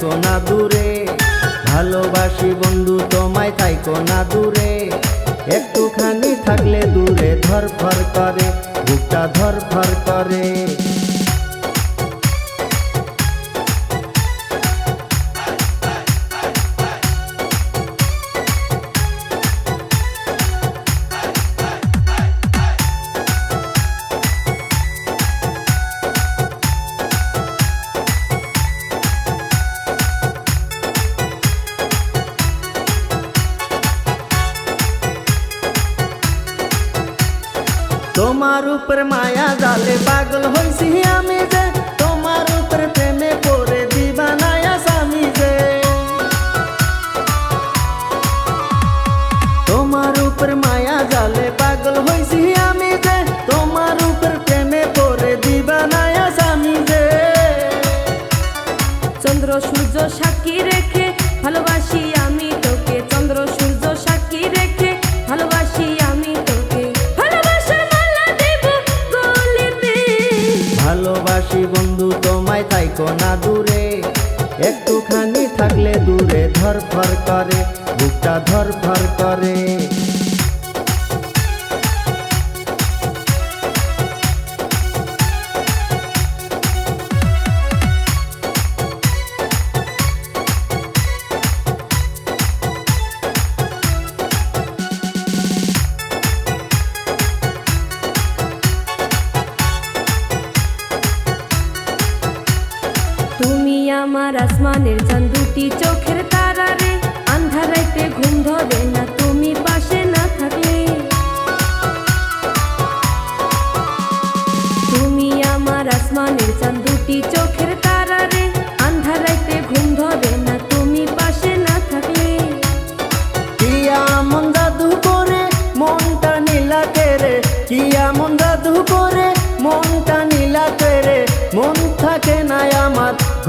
থাইকো না দূরে। ভালোবাসি বন্ধু, তোমায় থাইকো না দূরে। একটুখানি থাকলে দূরে ধর ফর করে। তোমার উপর মায়া জালে পাগল হইছি আমি যে, তোমার উপর প্রেমে পড়ে দিবানায়া স্বামী যে। তোমার উপর মায়া জালে পাগল হইছি আমি যে, তোমার উপর প্রেমে পড়ে দিবানায়া স্বামী যে। চন্দ্র, সূর্য সাক্ষী রেখে ভালোবাসি বন্ধু, তোমায় তাই না দূরে। একটুখানি থাকলে দূরে ধর ধর করে, বুকটা ধর ধর করে। আমার আসমানের চাঁদ দুটি চোখের তারা রে আন্ধারাইতে ঘুম ধরে না, তুমি পাশে না থাকলে। তুমি আমার আসমানের চাঁদ দুটি চোখের তারা রে আন্ধারাইতে ঘুম ধরে না, তুমি পাশে না থাকলে। কি এমন জাদু করে মনটা নীলা রে কি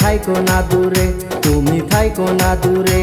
থাইকো না দূরে তুমি থাইকো না দূরে।